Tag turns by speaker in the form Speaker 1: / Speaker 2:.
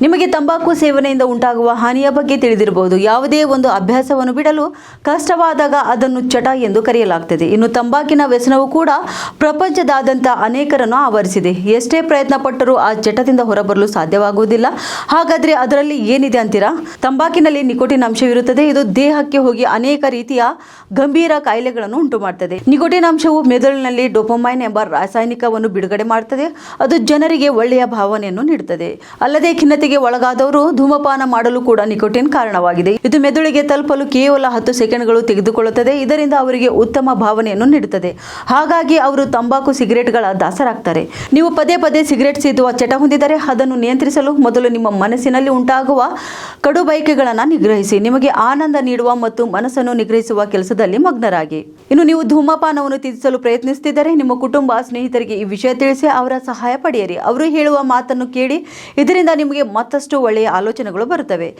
Speaker 1: ನಿಮಗೆ ತಂಬಾಕು ಸೇವನೆಯಿಂದ ಉಂಟಾಗುವ ಹಾನಿಯ ಬಗ್ಗೆ ತಿಳಿದಿರಬಹುದು. ಯಾವುದೇ ಒಂದು ಅಭ್ಯಾಸವನ್ನು ಬಿಡಲು ಕಷ್ಟವಾದಾಗ ಅದನ್ನು ಚಟ ಎಂದು ಕರೆಯಲಾಗುತ್ತದೆ ಇನ್ನು ತಂಬಾಕಿನ ವ್ಯಸನವು ಕೂಡ ಪ್ರಪಂಚದಾದ್ಯಂತ ಅನೇಕರನ್ನು ಆವರಿಸಿದೆ. ಎಷ್ಟೇ ಪ್ರಯತ್ನ ಪಟ್ಟರೂ ಆ ಚಟದಿಂದ ಹೊರಬರಲು ಸಾಧ್ಯವಾಗುವುದಿಲ್ಲ. ಹಾಗಾದರೆ ಅದರಲ್ಲಿ ಏನಿದೆ ಅಂತೀರಾ? ತಂಬಾಕಿನಲ್ಲಿ ನಿಕೋಟಿನ್ ಅಂಶವಿರುತ್ತದೆ. ಇದು ದೇಹಕ್ಕೆ ಹೋಗಿ ಅನೇಕ ರೀತಿಯ ಗಂಭೀರ ಕಾಯಿಲೆಗಳನ್ನು ಉಂಟು ಮಾಡುತ್ತದೆ ನಿಕೋಟಿನ್ ಅಂಶವು ಮೆದುಳಿನಲ್ಲಿ ಡೋಪಮೈನ್ ಎಂಬ ರಾಸಾಯನಿಕವನ್ನು ಬಿಡುಗಡೆ ಮಾಡುತ್ತದೆ ಅದು ಜನರಿಗೆ ಒಳ್ಳೆಯ ಭಾವನೆಯನ್ನು ನೀಡುತ್ತದೆ. ಅಲ್ಲದೆ ಖಿನ್ನತೆಗೆ ಒಳಗಾದವರು ಧೂಮಪಾನ ಮಾಡಲು ಕೂಡ ನಿಕೋಟಿನ್ ಕಾರಣವಾಗಿದೆ. ಇದು ಮೆದುಳಿಗೆ ತಲುಪಲು ಕೇವಲ ಹತ್ತು ಸೆಕೆಂಡ್ಗಳು ತೆಗೆದುಕೊಳ್ಳುತ್ತದೆ. ಇದರಿಂದ ಅವರಿಗೆ ಉತ್ತಮ ಭಾವನೆಯನ್ನು ನೀಡುತ್ತದೆ. ಹಾಗಾಗಿ ಅವರು ತಂಬಾಕು, ಸಿಗರೆಟ್ಗಳ ದಾಸರಾಗ್ತಾರೆ. ನೀವು ಪದೇ ಪದೇ ಸಿಗರೆಟ್ ಸೇದುವ ಚಟ ಹೊಂದಿದರೆ ಅದನ್ನು ನಿಯಂತ್ರಿಸಲು ಮೊದಲು ನಿಮ್ಮ ಮನಸ್ಸಿನಲ್ಲಿ ಉಂಟಾಗುವ ಕಡು ಬಯಕೆಗಳನ್ನು ನಿಗ್ರಹಿಸಿ. ನಿಮಗೆ ಆನಂದ ನೀಡುವ ಮತ್ತು ಮನಸ್ಸನ್ನು ನಿಗ್ರಹಿಸುವ ಕೆಲಸದಲ್ಲಿ ಮಗ್ನರಾಗಿ. ಇನ್ನು ನೀವು ಧೂಮಪಾನವನ್ನು ತ್ಯಜಿಸಲು ಪ್ರಯತ್ನಿಸುತ್ತಿದ್ದರೆ ನಿಮ್ಮ ಕುಟುಂಬ ಸ್ನೇಹಿತರಿಗೆ ಈ ವಿಷಯ ತಿಳಿಸಿ ಅವರ ಸಹಾಯ ಪಡೆಯಿರಿ. ಅವರು ಹೇಳುವ ಮಾತನ್ನು ಕೇಳಿ ಇದರಿಂದ ನಿಮಗೆ ಮತ್ತಷ್ಟು ಒಳ್ಳೆಯ ಆಲೋಚನೆಗಳು ಬರುತ್ತವೆ.